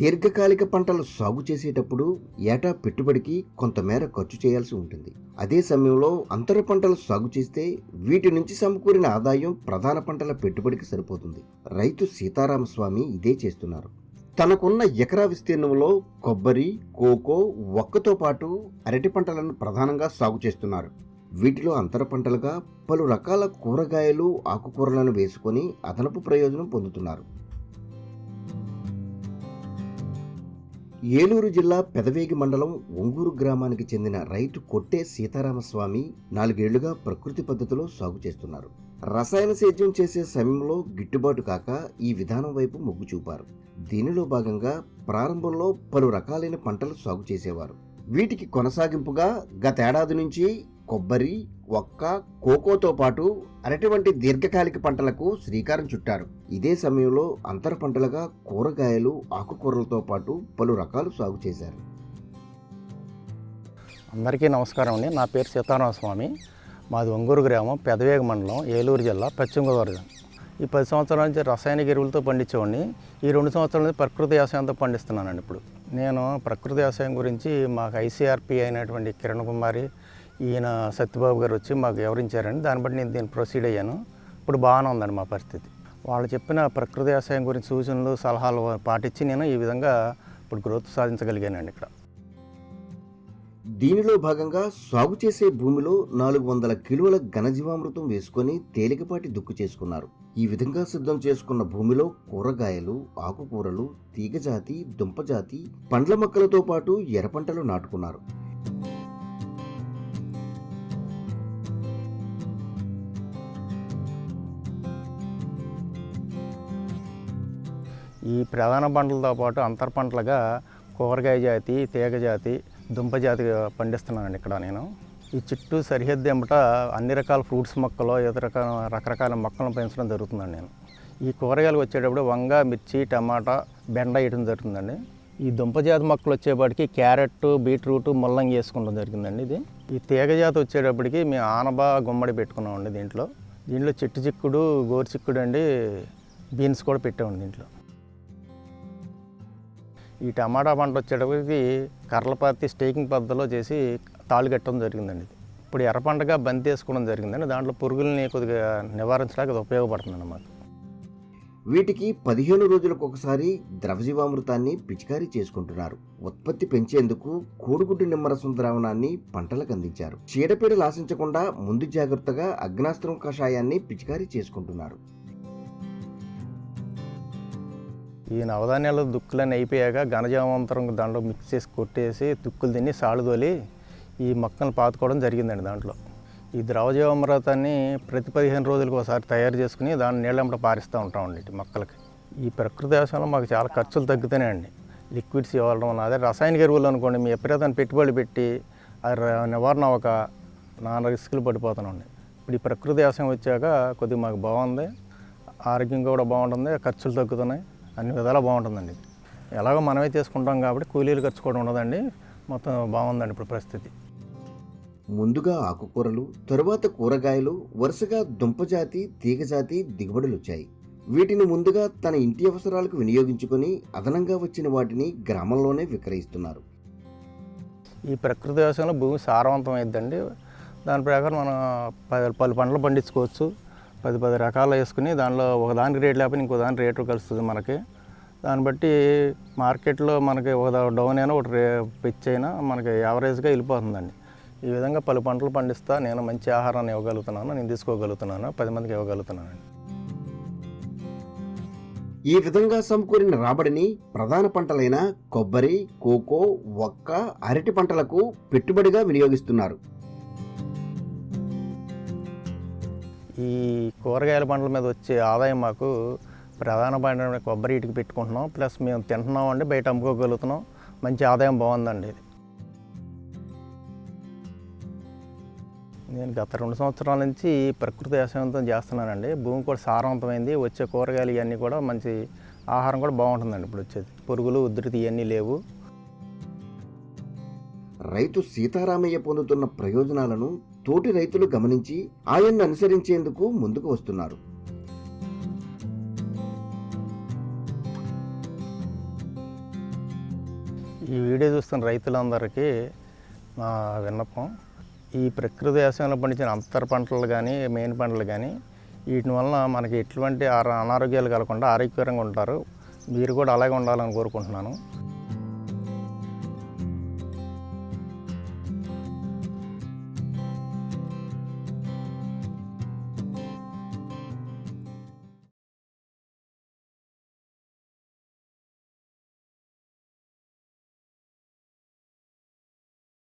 దీర్ఘకాలిక పంటలు సాగు చేసేటప్పుడు ఏటా పెట్టుబడికి కొంతమేర ఖర్చు చేయాల్సి ఉంటుంది. అదే సమయంలో అంతర పంటలు సాగు చేస్తే వీటి నుంచి సమకూరిన ఆదాయం ప్రధాన పంటల పెట్టుబడికి సరిపోతుంది. రైతు సీతారామస్వామి ఇదే చేస్తున్నారు. తనకున్న ఎకరా విస్తీర్ణంలో కొబ్బరి కోకో ఒక్కతో పాటు అరటి పంటలను ప్రధానంగా సాగు చేస్తున్నారు. వీటిలో అంతర పంటలుగా పలు రకాల కూరగాయలు ఆకుకూరలను వేసుకొని అదనపు ప్రయోజనం పొందుతున్నారు. ఏలూరు జిల్లా పెదవేగి మండలం ఒంగూరు గ్రామానికి చెందిన రైతు కొట్టే సీతారామస్వామి నాలుగేళ్ళుగా ప్రకృతి పద్ధతిలో సాగు చేస్తున్నారు. రసాయన సేద్యం చేసే సమయంలో గిట్టుబాటు కాక ఈ విధానం వైపు మొగ్గు చూపారు. దీనిలో భాగంగా ప్రారంభంలో పలు రకాలైన పంటలు సాగు చేసేవారు. వీటికి కొనసాగింపుగా గతేడాది నుంచి కొబ్బరి ఒక్క కోకోతో పాటు అరటివంటి దీర్ఘకాలిక పంటలకు శ్రీకారం చుట్టారు. ఇదే సమయంలో అంతర పంటలుగా కూరగాయలు ఆకుకూరలతో పాటు పలు రకాలు సాగు చేశారు. అందరికీ నమస్కారం అండి. నా పేరు సీతారామ స్వామి. మాది ఒంగూరు గ్రామం పెదవేగ మండలం ఏలూరు జిల్లా పశ్చిమ గోదావరి. ఈ పది సంవత్సరాల నుంచి రసాయనిక ఎరువులతో పండించేవాడిని. ఈ రెండు సంవత్సరాల నుంచి ప్రకృతి వ్యవసాయంతో పండిస్తున్నానండి ఇప్పుడు. నేను ప్రకృతి వ్యవసాయం గురించి మాకు ఐసీఆర్పి అయినటువంటి కిరణ్ కుమారి ఈయన సత్యబాబు గారు వచ్చి మాకు వివరించారండి. దాన్ని బట్టి నేను దీన్ని ప్రొసీడ్ అయ్యాను. ఇప్పుడు బాగానే ఉందండి మా పరిస్థితి. వాళ్ళు చెప్పిన ప్రకృతి వ్యవసాయం గురించి సూచనలు సలహాలు పాటించి నేను ఈ విధంగా ఇప్పుడు గ్రోత్ సాధించగలిగానండి ఇక్కడ. దీనిలో భాగంగా సాగు చేసే భూమిలో నాలుగు వందల కిలోల ఘనజీవామృతం వేసుకొని తేలికపాటి దుక్కు చేసుకున్నారు. ఈ విధంగా సిద్ధం చేసుకున్న భూమిలో కూరగాయలు ఆకుకూరలు తీగజాతి దుంపజాతి పండ్ల మొక్కలతో పాటు ఎర్రపంటలు నాటుకున్నారు. ఈ ప్రధాన పంటలతో పాటు అంతర పంటలుగా కూరగాయ జాతి తీగ జాతి దుంప జాతి పండిస్తున్నానండి ఇక్కడ నేను. ఈ చుట్టూ సరిహద్దు ఎంబట అన్ని రకాల ఫ్రూట్స్ మొక్కలు ఇతర రకాల రకరకాల మొక్కలను పెంచడం జరుగుతుందండి నేను. ఈ కూరగాయలు వచ్చేటప్పుడు వంగ మిర్చి టమాటా బెండ వేయడం జరుగుతుందండి. ఈ దుంప జాతి మొక్కలు వచ్చేప్పటికి క్యారెట్ బీట్రూట్ ముల్లంగి వేసుకోవడం జరిగిందండి ఇది. ఈ తీగ జాతి వచ్చేటప్పటికి మేము ఆనబ గుమ్మడి పెట్టుకున్నామండి దీంట్లో. దీంట్లో చెట్టు చిక్కుడు గోరు చిక్కుడు అండి బీన్స్ కూడా పెట్టామండి దీంట్లో. ఈ టమాటా పంట వచ్చేటప్పటికి కర్రలపాతి స్టేకింగ్ పద్ధతిలో చేసి తాళ్ళు కట్టడం జరిగిందండి. ఇప్పుడు ఎర్ర పంటగా బంతి వేసుకోవడం జరిగిందండి. దాంట్లో పురుగుల్ని కొద్దిగా నివారించడానికి అది ఉపయోగపడుతుంది అన్నమాట వీటికి పదిహేను రోజులకు ఒకసారి ద్రవజీవామృతాన్ని పిచికారీ చేసుకుంటున్నారు. ఉత్పత్తి పెంచేందుకు కోడిగుడ్డు నిమ్మరసం ద్రావణాన్ని పంటలకు అందించారు. చీడపీడలు ఆశించకుండా ముందు జాగ్రత్తగా అగ్నాస్త్రం కషాయాన్ని పిచికారీ చేసుకుంటున్నారు. ఈ నవధాన్యాలు దుక్కులన్నీ అయిపోయాక ఘనజామంతరం దాంట్లో మిక్స్ చేసి కొట్టేసి తుక్కులు తిని సాళ్ళు తోలి ఈ మొక్కను పాతుకోవడం జరిగిందండి దాంట్లో. ఈ ద్రవజీవామృతాన్ని ప్రతి పదిహేను రోజులకు ఒకసారి తయారు చేసుకుని దాన్ని నీళ్ళంబట పారిస్తూ ఉంటామండి మొక్కలకి. ఈ ప్రకృతి వ్యవసాయంలో మాకు చాలా ఖర్చులు తగ్గుతాయండి లిక్విడ్స్ ఇవ్వడం వల్ల అదే రసాయనిక ఎరువులు అనుకోండి మీ ఎప్పుడైతే పెట్టుబడి పెట్టి అది నివారణ ఒక నాన్న రిస్కులు పడిపోతున్నాండి ఇప్పుడు ఈ ప్రకృతి వ్యవసాయం వచ్చాక కొద్దిగా మాకు బాగుంది ఆరోగ్యం కూడా బాగుంటుంది ఖర్చులు తగ్గుతున్నాయి. అన్ని విధాలా బాగుంటుందండి. ఎలాగో మనమే చేసుకుంటాం కాబట్టి కూలీలు ఖర్చు కూడా ఉండదండి. మొత్తం బాగుందండి ఇప్పుడు పరిస్థితి. ముందుగా ఆకుకూరలు తరువాత కూరగాయలు వరుసగా దుంపజాతి తీగజాతి దిగుబడులు వచ్చాయి. వీటిని ముందుగా తన ఇంటి అవసరాలకు వినియోగించుకొని అదనంగా వచ్చిన వాటిని గ్రామంలోనే విక్రయిస్తున్నారు. ఈ ప్రకృతి వ్యవసాయంలో భూమి సారవంతం అయిద్దండి. దాని ప్రకారం మనం పలు పంటలు పండించుకోవచ్చు. పది పది రకాలు వేసుకుని దానిలో ఒక దానికి రేట్ లేకపోతే ఇంకో దాని రేటు కలుస్తుంది మనకి. దాన్ని బట్టి మార్కెట్లో మనకి ఒక డౌన్ అయినా ఒకటి రే పిచ్ అయినా మనకి యావరేజ్గా వెళ్ళిపోతుందండి. ఈ విధంగా పలు పంటలు పండిస్తా నేను మంచి ఆహారాన్ని ఇవ్వగలుగుతున్నాను నేను తీసుకోగలుగుతున్నాను పది మందికి ఇవ్వగలుగుతున్నాను. ఈ విధంగా సమకూరిన రాబడిని ప్రధాన పంటలైన కొబ్బరి కోకో వక్క అరటి పంటలకు పెట్టుబడిగా వినియోగిస్తున్నారు. ఈ కూరగాయల పంటల మీద వచ్చే ఆదాయం మాకు ప్రధాన పంట కొబ్బరి ఇటుకు పెట్టుకుంటున్నాం. ప్లస్ మేము తింటున్నాం అండి బయట అమ్ముకోగలుగుతున్నాం. మంచి ఆదాయం బాగుందండి ఇది. నేను గత రెండు సంవత్సరాల నుంచి ప్రకృతి వ్యవసాయంతో చేస్తున్నానండి. భూమి కూడా సారవంతమైంది. వచ్చే కూరగాయలు ఇవన్నీ కూడా మంచి ఆహారం కూడా బాగుంటుందండి ఇప్పుడు వచ్చేది. పురుగులు ఉధృతి ఇవన్నీ లేవు. రైతు సీతారామయ్య పొందుతున్న ప్రయోజనాలను తోటి రైతులు గమనించి ఆయన్ను అనుసరించేందుకు ముందుకు వస్తున్నారు. ఈ వీడియో చూస్తున్న రైతులందరికీ నా విన్నపం ఈ ప్రకృతి వ్యవసాయంలో పండించిన అంతర పంటలు కానీ మెయిన్ పంటలు కానీ వీటి వలన మనకి ఎటువంటి అనారోగ్యాలు కలగకుండా ఆరోగ్యకరంగా ఉంటారు. మీరు కూడా అలాగే ఉండాలని కోరుకుంటున్నాను.